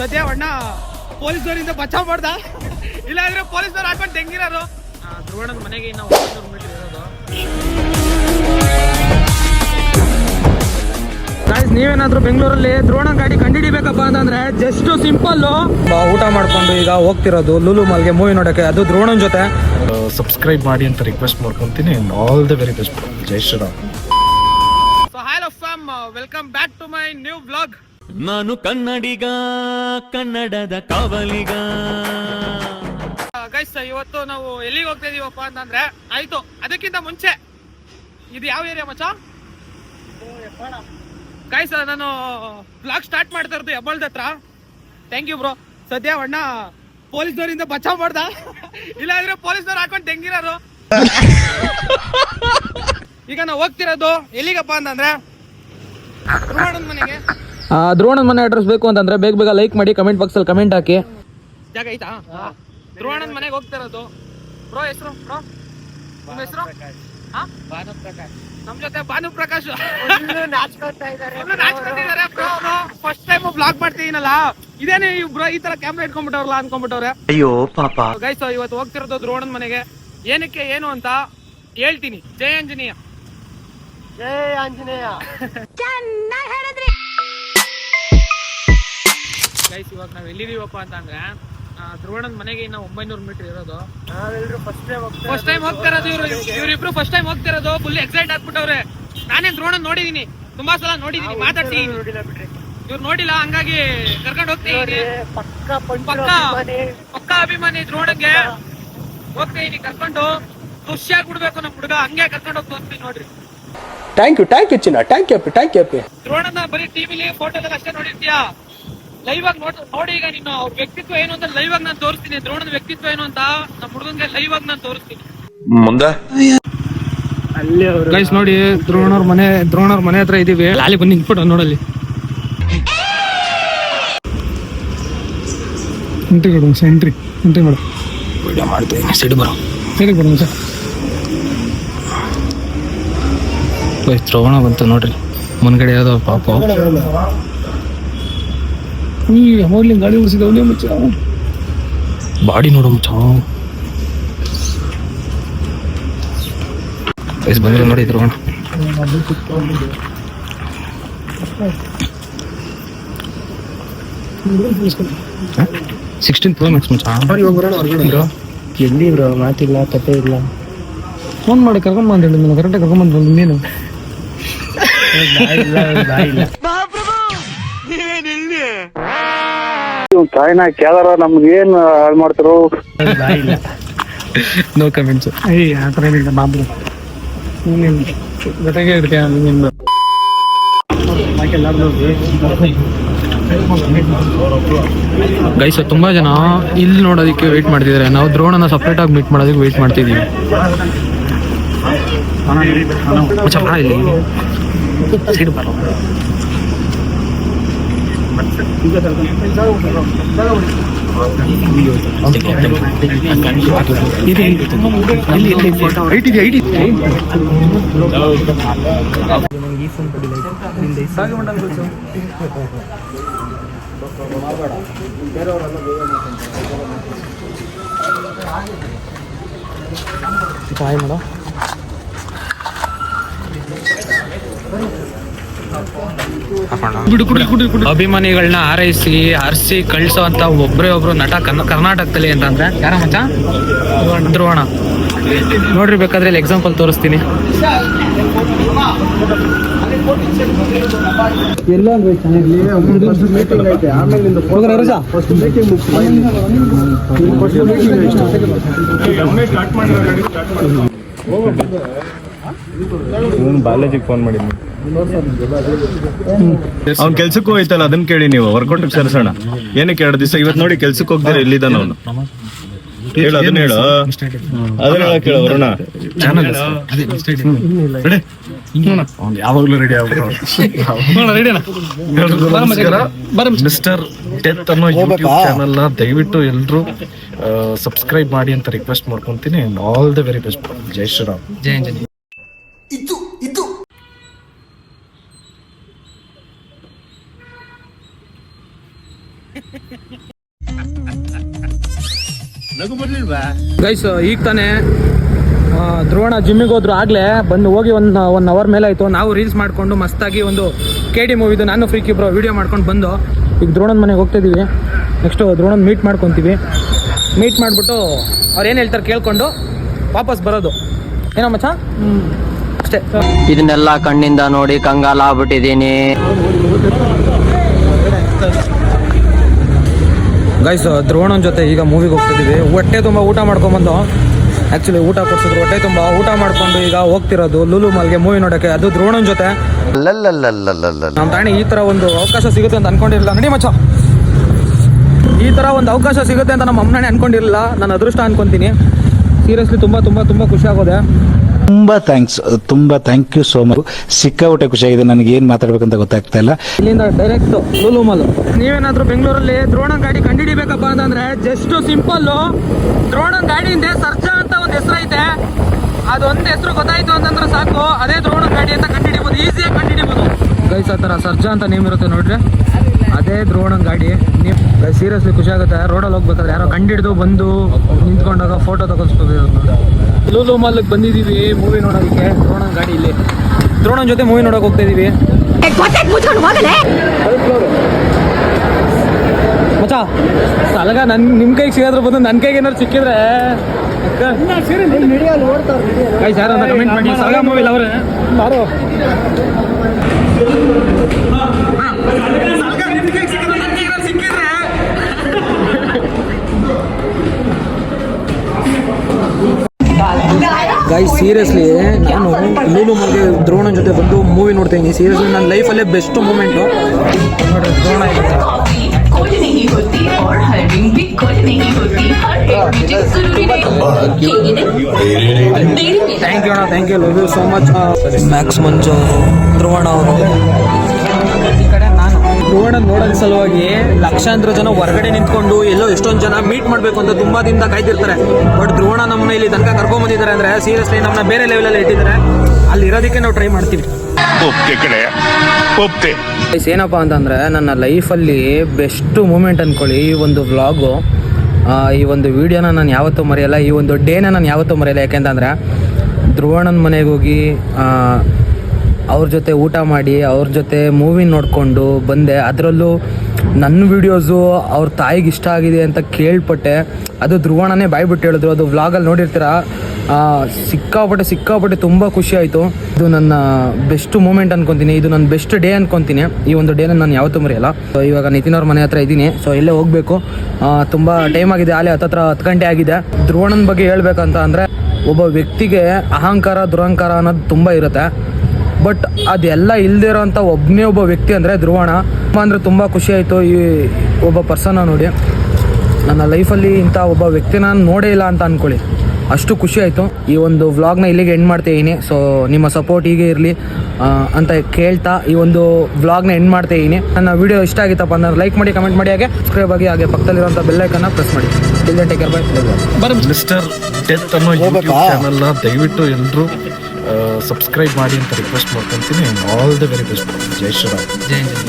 ಸದ್ಯ ಅಣ್ಣ ಪೊಲೀಸರಿಂದ ಬಚಾವ್ ಮಾಡ್ದ. ಇಲ್ಲಾಂದ್ರೆ ಪೊಲೀಸರು ಹಾಕೊಂಡು ತೆಂಗಿರೋರು ಧ್ರುವಣದ ಮನೆಗೆ ಇನ್ನು ಒಂಬೈನೂರು ಮೀಟರ್ ಇರೋದು. ಗಾಯ್ಸ್ ನೀವೇನಾದ್ರೂ ಬೆಂಗಳೂರಲ್ಲಿ ದ್ರೋಣ ಗಾಡಿ ಕಂಡಿಡಿಬೇಕಪ್ಪ ಅಂತಂದ್ರೆ ಜಸ್ಟ್ ಸಿಂಪಲ್ ಊಟ ಮಾಡ್ಕೊಂಡು ಈಗ ಹೋಗ್ತಿರೋದು ಲೂಲು ಮಾಲ್ಗೆ ಮೂವಿ ನೋಡಕ್ಕೆ ಅದು ದ್ರೋಣನ್ ಜೊತೆ. ಸಬ್ಸ್ಕ್ರೈಬ್ ಮಾಡಿ ಅಂತ request ಮಾಡ್ಕೊಂತೀನಿ all the very best Jai Shriram. So hi fam welcome back to my new blog ನಾನು ಕನ್ನಡಿಗ, ಕನ್ನಡದ ಕಾವಲಿಗ. ಇವತ್ತು ನಾವು ಎಲ್ಲಿಗೆ ಹೋಗ್ತಾ ಇದೀವಪ್ಪ ಅಂತಂದ್ರೆ, ಆಯ್ತು, ಅದಕ್ಕಿಂತ ಮುಂಚೆ, ಇದು ಯಾವ ಏರಿಯಾ ಮಚ್ಚ? ಗೈಸ್ ನಾನು ಬ್ಲಾಗ್ ಸ್ಟಾರ್ಟ್ ಮಾಡ್ತಾ ಇರೋದು ಹೆಬ್ಬಳದ ಹತ್ರ. ಥ್ಯಾಂಕ್ ಯು ಬ್ರೋ ಸದ್ಯ ಅಣ್ಣ ಪೊಲೀಸ್ನವರಿಂದ ಬಚಾವ್ ಮಾಡ್ದ. ಇಲ್ಲಾಂದ್ರೆ ಪೊಲೀಸ್ನವ್ರು ಹಾಕೊಂಡು ತೆಂಗಿರೋರು ಈಗ ನಾವು ಹೋಗ್ತಿರೋದು ಎಲ್ಲಿಗಪ್ಪ ಅಂತಂದ್ರೆ ಮನೆಗೆ. ದ್ರೋಣದ ಮನೆ ಅಡ್ರೆಸ್ ಬೇಕು ಅಂತಂದ್ರೆ ಬೇಗ ಬೇಗ ಲೈಕ್ ಮಾಡಿ ಕಮೆಂಟ್ ಬಾಕ್ಸ್ ಅಲ್ಲಿ ಕಮೆಂಟ್ ಹಾಕಿ. ಜಾಗ ಐತಾ? ಧ್ರುವಣ್ಣನ ಮನೆಗೆ ಹೋಗ್ತಾ ಇರೋದು. ಬ್ರೋ ಹೆಸರು? ಬ್ರೋ? ನಿಮ್ಮ ಹೆಸರು? ನಮ್ ಜೊತೆ Bhanu Prakash first time blog ಮಾಡ್ತಿದ್ದೀನಲ್ಲ. ಇದೇನೆ ಬ್ರೋ ಈ ತರ ಕ್ಯಾಮ್ರಾ ಇಟ್ಕೊಂಡ್ಬಿಟ್ಟವ್ರಲ್ಲ ಅನ್ಕೊಂಡ್ಬಿಟ್ಟವ್ರೆ. ಅಯ್ಯೋ ಪಾಪ. ಗೈಸ್ ಇವತ್ತು ಹೋಗ್ತಿರೋದು ದ್ರೋಣನ್ ಮನೆಗೆ. ಏನಕ್ಕೆ ಏನು ಅಂತ ಹೇಳ್ತೀನಿ. ಜಯ ಆಂಜನೇಯ. ಗೈಸ್ ಇವಾಗ ನಾವ್ ಎಲ್ಲಿದೀವಪ್ಪ ಅಂತಂದ್ರೆ ಆ, ಧ್ರುವಣನ್ ಮನೆಗೆ ಇನ್ನ ಒಂಬೈನೂರು ಮೀಟರ್ ಇರೋದು. ಫಸ್ಟ್ ಟೈಮ್ ಹೋಗ್ತಾ ಇರೋದು ಇವ್ರು. ಇವ್ರಿಬ್ರು ಫಸ್ಟ್ ಟೈಮ್ ಹೋಗ್ತಾ ಇರೋದು. ಫುಲ್ ಎಕ್ಸೈಟ್ ಆಗ್ಬಿಟ್ಟವ್ರೆ. ನಾನೇ ದ್ರೋಣನ್ ನೋಡಿದೀನಿ. ತುಂಬಾ ಸಲ ನೋಡಿದೀನಿ ಮಾತಾಡ್ತೀನಿ. ಇವ್ರು ನೋಡಿಲ್ಲ ಹಂಗಾಗಿ ಕರ್ಕೊಂಡು ಹೋಗ್ತೀನಿ ಪಕ್ಕ ಪಕ್ಕ ಅಭಿಮಾನಿ. ಹೋಗ್ತಾ ಹೋಗ್ತೀನಿ ಕರ್ಕೊಂಡು. ಖುಷಿಯಾಗಿ ಬಿಡ್ಬೇಕು ನಮ್ ಹುಡುಗ. ಹಂಗೆ ಕರ್ಕೊಂಡು ಹೋಗ್ತಾ ಹೋಗ್ತೀನಿ ನೋಡ್ರಿ. ಥ್ಯಾಂಕ್ ಯು ಥ್ಯಾಂಕ್ ಯು ಚಿನ್ನ. ಥ್ಯಾಂಕ್ ಯು ಅಪ್ಪಿ ಥ್ಯಾಂಕ್ ಯು ಅಪ್ಪಿ ದ್ರೋಣನ ಬರೀ ಟಿವಿಲಿ ಫೋಟೋದಲ್ಲಿ ಅಷ್ಟೇ ನೋಡಿರ್ತೀಯಾ? ಲೈವ್ ಆಗಿ ನೋಡ್ ನೋಡಿ ಈಗ ನೀನು ಅವ್ರ ವ್ಯಕ್ತಿತ್ವ ಏನು ಅಂತ ಲೈವ್ ಆಗಿ ನಾನು ತೋರಿಸ್ತೀನಿ. ದ್ರೋಣದ ವ್ಯಕ್ತಿತ್ವ ಏನು ಅಂತ ನಮ್ಮ ಹುಡುಗನ್ಗೆ ಲೈವ್ ಆಗಿ ನಾನು ತೋರಿಸ್ತೀನಿ. ಮುಂದೆ? ಗೈಸ್ ನೋಡಿ ದ್ರೋಣವ್ರ ಮನೆ ದ್ರೋಣವ್ರ ಮನೆ ಹತ್ರ ಇದೀವಿ. ಅಲ್ಲಿ ಬಂದು ನಿಂತ್ಬಿಟ್ಟು ನೋಡಲ್ಲಿ. ಎಂಟ್ರಿ ಕೊಡು ಸರ್ ಎಂಟ್ರಿ ಎಂಟ್ರಿ ಮಾಡು. ವಿಡಿಯೋ ಮಾಡ್ತೀನಿ ಸೈಡ್ ಬರೋ. ಸರಿ ಕೊಡು ಸರ್ ದ್ರೋಣ ಬಂತು ನೋಡ್ರಿ. ಮುನ್ಗಡೆ ಯಾವುದೋ ಪಾಪ. ಈ ಅವಾಗ್ಲಿ ಗಾಡಿ ಓಡಿಸಿದವನೇ ಮುಚ್ಚ. ಬಾಡಿ ನೋಡು ಮುಚ್ಚ. ವಯಸ್ಸು ಬಂದ್ರೆ ನೋಡಿ ದ್ರೋಣ ಸಿಕ್ಸ್ಟೀನ್ ಪ್ರೋ ಮ್ಯಾಕ್ಸ್ ಮುಚ್ಚ. ಎಲ್ಲಿ ಬ್ರೋ ಮಾತಿಲ್ಲ ಕತೆ ಇಲ್ಲ. ಫೋನ್ ಮಾಡಿ ಕರ್ಕೊಂಡ್ ಬಂದ್ರೆ ನಾನು ಕರೆಕ್ಟಾಗಿ ಕರ್ಕೊಂಡ್ ಬಂದು ನೀನು. ತಾಯಿನ ಕೇಳಾರ ನಮ್ಗೆ ಏನ್ ಹಾಳು ಮಾಡ್ತಾರೋ? ನೋ ಕಮೆಂಟ್ಸ್ ಏಯ್ ಆ ಥರ ಏನಿಲ್ಲ ಬಾಬ್ರು ನೀನು ಜೊತೆಗೆ ಇರ್ತೀಯ ಗೈಸ್ ತುಂಬಾ ಜನ ಇಲ್ಲಿ ನೋಡೋದಕ್ಕೆ ವೇಟ್ ಮಾಡ್ತಿದ್ದಾರೆ ನಾವು ದ್ರೋಣನ ಸಪ್ರೇಟ್ ಆಗಿ ಮೀಟ್ ಮಾಡೋದಕ್ಕೆ ವೇಟ್ ಮಾಡ್ತಿದೀವಿ. ಮಚ್ಚ ಬಾ ಇಲ್ಲಿ. ಸೈಡ್ ಬರೋ ಹಾಯ್ ಮೇಡಮ್ ಅಭಿಮಾನಿಗಳನ್ನ ಆರೈಸಿ ಹರಿಸಿ ಕಳಿಸುವಂತ ಒಬ್ರೇ ಒಬ್ರು ನಟ ಕರ್ನ- ಕರ್ನಾಟಕದಲ್ಲಿ ಅಂತಂದ್ರೆ, ಯಾರ ಮಚ್ಚ? ಧ್ರುವಣ ನೋಡ್ರಿ, ಬೇಕಾದ್ರೆ ಇಲ್ಲಿ ಎಕ್ಸಾಂಪಲ್ ತೋರಿಸ್ತೀನಿ. ಬಾಲಾಜಿಗೆ ಫೋನ್ ಮಾಡಿದ್ವಿ ಅವ್ನ್ ಕೆಲ್ಸಕ್ಕೆ ಹೋಯ್ತಲ್ಲ ಅದನ್ನ ಕೇಳಿ ನೀವು ವರ್ಕೌಟ್ ಸರಿಸೋಣ. ಏನಕ್ಕೆ ಎರಡು ದಿವಸ ಇವತ್ತು ನೋಡಿ ಕೆಲ್ಸಕ್ಕೆ ಹೋಗ್ತಾರೆ ಎಲ್ಲಿದ್ದಾನ ಅವನು. ಹೇಳು ಅದನ್ನ ಹೇಳು. ಅದನ್ನ ಹೇಳು ವರುಣ. ಯಾವಾಗ್ಲೂ ರೆಡಿ ಮಿಸ್ಟರ್ ಡೆತ್ ಅನ್ನೋ ಯೂಟ್ಯೂಬ್ ಚಾನಲ್ ದಯವಿಟ್ಟು ಎಲ್ರು ಸಬ್ಸ್ಕ್ರೈಬ್ ಮಾಡಿ ಅಂತ request ಮಾಡ್ಕೊಂತೀನಿ all the very best Jai Shriram. Jaya guys ಈಗ ತಾನೆ ಧ್ರುವಣ ಜಿಮ್ಮಿಗೆ ಹೋದ್ರು ಆಗ್ಲೇ ಬಂದು ಹೋಗಿ ಒಂದು ಒನ್ ಅವರ್ ಮೇಲೆ ಆಯ್ತು. ನಾವು ರೀಲ್ಸ್ ಮಾಡ್ಕೊಂಡು ಮಸ್ತಾಗಿ ಒಂದು ಕೆ ಡಿ ಮೂವಿದು ನಾನು ಫ್ರೀ ಕಿಬ್ರು ವಿಡಿಯೋ ಮಾಡ್ಕೊಂಡು ಬಂದು, ಈಗ ದ್ರೋಣನ್ ಮನೆಗೆ ಹೋಗ್ತಾ ಇದೀವಿ. ನೆಕ್ಸ್ಟು ದ್ರೋಣನ್ ಮೀಟ್ ಮಾಡ್ಕೊತೀವಿ. ಮೀಟ್ ಮಾಡಿಬಿಟ್ಟು ಅವ್ರು ಏನು ಹೇಳ್ತಾರೆ ಕೇಳ್ಕೊಂಡು ವಾಪಸ್ ಬರೋದು. ಏನೋ ಮಚ್ಚ? ಅಷ್ಟೇ. ಇದನ್ನೆಲ್ಲ ಕಣ್ಣಿಂದ ನೋಡಿ ಕಂಗಾಲ ಆಗ್ಬಿಟ್ಟಿದೀನಿ ಗೈಸ್ ದ್ರೋಣನ ಜೊತೆ ಈಗ ಮೂವಿಗೆ ಹೋಗ್ತಿದ್ದೀವಿ ಹೊಟ್ಟೆ ತುಂಬ ಊಟ ಮಾಡ್ಕೊಂಬಂದು. ಆ್ಯಕ್ಚುಲಿ ಊಟ ಕೊಡ್ಸಿದ್ರು. ಹೊಟ್ಟೆ ತುಂಬ ಊಟ ಮಾಡ್ಕೊಂಡು ಈಗ ಹೋಗ್ತಿರೋದು ಲುಲು ಮಲ್ಗೆ ಮೂವಿ ನೋಡೋಕ್ಕೆ. ಅದು ದ್ರೋಣನ ಜೊತೆ. ನಮ್ಮ ತಾಣಿ ಈ ಥರ ಒಂದು ಅವಕಾಶ ಸಿಗುತ್ತೆ ಅಂತ ಅನ್ಕೊಂಡಿರಲಿಲ್ಲ. ನಡಿ ಮಚ್ಚ. ಈ ಥರ ಒಂದು ಅವಕಾಶ ಸಿಗುತ್ತೆ ಅಂತ ನಮ್ಮ ಅಮ್ಮನೇ ಅನ್ಕೊಂಡಿರಲಿಲ್ಲ. ನಾನು ಅದೃಷ್ಟ ಅನ್ಕೊಂತೀನಿ. ಸೀರಿಯಸ್ಲಿ ತುಂಬ ತುಂಬ ತುಂಬ ಖುಷಿ ಆಗೋದೆ. ತುಂಬಾ ಥ್ಯಾಂಕ್ಸ್ ತುಂಬಾ ಥ್ಯಾಂಕ್ ಯು ಸೋ ಮಚ್ ಸಿಕ್ಕಾಪಟ್ಟೆ ಖುಷಿಯಾಗಿದೆ ನನಗೆ ಏನ್ ಮಾತಾಡ್ಬೇಕಂತ ಗೊತ್ತಾಗ್ತಾ ಇಲ್ಲ. ಇಲ್ಲಿಂದ ಡೈರೆಕ್ಟ್ ಲೂಲು ನೀವೇನಾದರೂ ನೀವೇನಾದ್ರೂ ಬೆಂಗಳೂರಲ್ಲಿ ದ್ರೋಣನ್ ಗಾಡಿ ಕಂಡಿಡಿಬೇಕಪ್ಪ ಅಂತಂದ್ರೆ ಜಸ್ಟ್ ಸಿಂಪಲ್ ದ್ರೋಣನ್ ಗಾಡಿ ಹಿಂದೆ ಸರ್ಜಾ ಅಂತ ಒಂದು ಹೆಸರು ಐತೆ. ಅದೊಂದು ಹೆಸರು ಗೊತ್ತಾಯ್ತು ಅಂತಂದ್ರೆ ಸಾಕು. ಅದೇ ದ್ರೋಣನ್ ಗಾಡಿ ಅಂತ ಕಂಡಿಡಿಬೋದು ಈಸಿಯಾಗಿ ಹಿಡಿಬಹುದು ಗೈಸ್ ಆ ಥರ ಸರ್ಜಾ ಅಂತ ನೇಮ್ ಇರುತ್ತೆ ನೋಡ್ರಿ. ಅದೇ ದ್ರೋಣನ್ ಗಾಡಿ. ನೀವು ಸೀರಿಯಸ್ಲಿ ಖುಷಿ ಆಗುತ್ತೆ. ರೋಡಲ್ಲಿ ಹೋಗ್ಬೇಕಾದ್ರೆ ಯಾರೋ ಕಂಡಿಡ್ದು ಬಂದು ನಿಂತ್ಕೊಂಡಾಗ ಫೋಟೋ ತಗೋಸ್ಕೋಬೇಕು ಲೂಲು ಮಾಲ್ಗೆ ಬಂದಿದ್ದೀವಿ ಮೂವಿ ನೋಡೋದಕ್ಕೆ. ದ್ರೋಣ ಗಾಡಿ ಇಲ್ಲಿ. ದ್ರೋಣನ್ ಜೊತೆ ಮೂವಿ ನೋಡೋಕೆ ಹೋಗ್ತಾ ಇದೀವಿ. ಮಚ್ಚ ಸಲಗ ನನ್ ನಿಮ್ ಕೈಗೆ ಸಿಗೋದ್ರ ಬಂದು ನನ್ನ ಕೈಗೆ ಏನಾದ್ರು ಸಿಕ್ಕಿದ್ರೆ ಅಂತ ಕಮೆಂಟ್ ಮಾಡಿ. ಸಲಗ ಮೂವಿ ಅವ್ರೆ. ಬಾರೋ ಗಾಯ್ ಸೀರಿಯಸ್ಲಿ ನಾನು ಲೂಲು ಮಗೆ ದ್ರೋಣ ಜೊತೆ ಬಂದು ಮೂವಿ ನೋಡ್ತಾ ಇದ್ದೀನಿ ಸೀರಿಯಸ್ಲಿ ನನ್ನ ಲೈಫಲ್ಲೇ best moment Drona thank you thank you love you so much max Manju ಧ್ರುವಣ ಅವರು ಈ ಕಡೆ ನಾನು ನೋಡೋದ್ರ ನೋಡೋದ್ ಸಲುವಾಗಿ ಲಕ್ಷಾಂತರ ಜನ ಹೊರಗಡೆ ನಿಂತ್ಕೊಂಡು ಎಲ್ಲೋ ಎಷ್ಟೊಂದು ಜನ ಮೀಟ್ ಮಾಡಬೇಕು ಅಂತ ತುಂಬಾ ದಿನದ ಕಾಯ್ತಿರ್ತಾರೆ. ಬಟ್ ದ್ರೋಣ ನಮ್ಮನ್ನ ಇಲ್ಲಿ ತನಕ ಕರ್ಕೊಂಡ್ ಬಂದಿದ್ದಾರೆ ಅಂದ್ರೆ ಸೀರಿಯಸ್ಲಿ ನಮ್ಮನ್ನ ಬೇರೆ ಲೆವೆಲಲ್ಲಿ ಇಟ್ಟಿದ್ದಾರೆ. ಅಲ್ಲಿ ಇರೋದಕ್ಕೆ ನಾವು ಟ್ರೈ ಮಾಡ್ತೀವಿ. ಏನಪ್ಪಾ ಅಂತಂದರೆ ನನ್ನ ಲೈಫಲ್ಲಿ ಬೆಸ್ಟ್ ಮೂಮೆಂಟ್ ಅನ್ಕೊಳ್ಳಿ ಈ ಒಂದು ವ್ಲಾಗು ಈ ಒಂದು ವಿಡಿಯೋನ ನಾನು ಯಾವತ್ತೂ ಮರೆಯಲ್ಲ ಈ ಒಂದು ಡೇನ ನಾನು ಯಾವತ್ತೂ ಮರೆಯಲ್ಲ. ಯಾಕೆಂತಂದ್ರೆ ಧ್ರುವಣ್ಣನ ಮನೆಗೆ ಹೋಗಿ ಅವ್ರ ಜೊತೆ ಊಟ ಮಾಡಿ, ಅವ್ರ ಜೊತೆ ಮೂವಿ ನೋಡಿಕೊಂಡು ಬಂದೆ. ಅದರಲ್ಲೂ ನನ್ನ ವಿಡಿಯೋಸು ಅವ್ರ ತಾಯಿಗೆ ಇಷ್ಟ ಆಗಿದೆ ಅಂತ ಕೇಳ್ಪಟ್ಟೆ. ಅದು ಧ್ರುವಣನೇ ಬಾಯ್ಬಿಟ್ಟು ಹೇಳಿದ್ರು. ಅದು ವ್ಲಾಗಲ್ಲಿ ನೋಡಿರ್ತೀರ? ಸಿಕ್ಕಾಪಟ್ಟೆ ಸಿಕ್ಕಾಪಟ್ಟೆ ತುಂಬ ಖುಷಿ ಆಯಿತು. ಇದು ನನ್ನ ಬೆಸ್ಟ್ ಮೂಮೆಂಟ್ ಅನ್ಕೊತೀನಿ. ಇದು ನನ್ನ ಬೆಸ್ಟ್ ಡೇ ಅನ್ಕೊತೀನಿ. ಈ ಒಂದು ಡೇನ ನಾನು ಯಾವತ್ತೂ ಮರೆಯಲ್ಲ. ಸೊ ಇವಾಗ ನಿತಿನ್ ಅವ್ರ ಮನೆ ಹತ್ರ ಇದ್ದೀನಿ. ಸೊ ಇಲ್ಲೇ ಹೋಗಬೇಕು. ತುಂಬ ಟೈಮ್ ಆಗಿದೆ. ಅಲ್ಲಿ ಹತ್ತತ್ರ ಹತ್ತು ಗಂಟೆ ಆಗಿದೆ. ಧ್ರುವಣನ ಬಗ್ಗೆ ಹೇಳ್ಬೇಕಂತ ಅಂದರೆ, ಒಬ್ಬ ವ್ಯಕ್ತಿಗೆ ಅಹಂಕಾರ, ದುರಹಂಕಾರ ಅನ್ನೋದು ತುಂಬ ಇರುತ್ತೆ. ಬಟ್ ಅದೆಲ್ಲ ಇಲ್ದಿರೋಂಥ ಒಬ್ಬನೇ ಒಬ್ಬ ವ್ಯಕ್ತಿ ಅಂದರೆ ಧ್ರುವಣ ಅಂದರೆ ತುಂಬ ಖುಷಿ ಆಯಿತು ಈ ಒಬ್ಬ ಪರ್ಸನ್ನ ನೋಡಿ. ನನ್ನ ಲೈಫಲ್ಲಿ ಇಂಥ ಒಬ್ಬ ವ್ಯಕ್ತಿ ನಾನು ನೋಡೇ ಇಲ್ಲ ಅಂತ ಅಂದ್ಕೊಳ್ಳಿ ಅಷ್ಟು ಖುಷಿ ಆಯಿತು. ಈ ಒಂದು ವ್ಲಾಗ್ನ ಇಲ್ಲಿಗೆ ಎಂಡ್ ಮಾಡ್ತಾ ಇದೀನಿ. ಸೊ ನಿಮ್ಮ ಸಪೋರ್ಟ್ ಹೀಗೆ ಇರಲಿ ಅಂತ ಕೇಳ್ತಾ ಈ ಒಂದು ವ್ಲಾಗ್ನ ಎಂಡ್ ಮಾಡ್ತಾ ಇದೀನಿ. ನನ್ನ ವಿಡಿಯೋ ಇಷ್ಟ ಆಗಿತ್ತಪ್ಪ ಅಂದ್ರೆ ಲೈಕ್ ಮಾಡಿ ಕಮೆಂಟ್ ಮಾಡಿ ಹಾಗೆ ಸಬ್ಸ್ಕ್ರೈಬ್ ಆಗಿ ಹಾಗೆ ಪಕ್ಕದಲ್ಲಿರುವಂಥ ಬೆಲ್ಲೈಕನ್ನ ಪ್ರೆಸ್ ಮಾಡಿ. ಇಲ್ಲ ಟೇಕರ್ ಬೈ ಮಿಸ್ಟರ್ ಡೆತ್ ಅನ್ನೋ ಚಾನಲ್ನ ದಯವಿಟ್ಟು ಎಲ್ಲರೂ ಸಬ್ಸ್ಕ್ರೈಬ್ ಮಾಡಿ ಅಂತ ರಿಕ್ವೆಸ್ಟ್ ಮಾಡ್ಕೊತೀನಿ. All the very best Jai Shriram. Jai Jai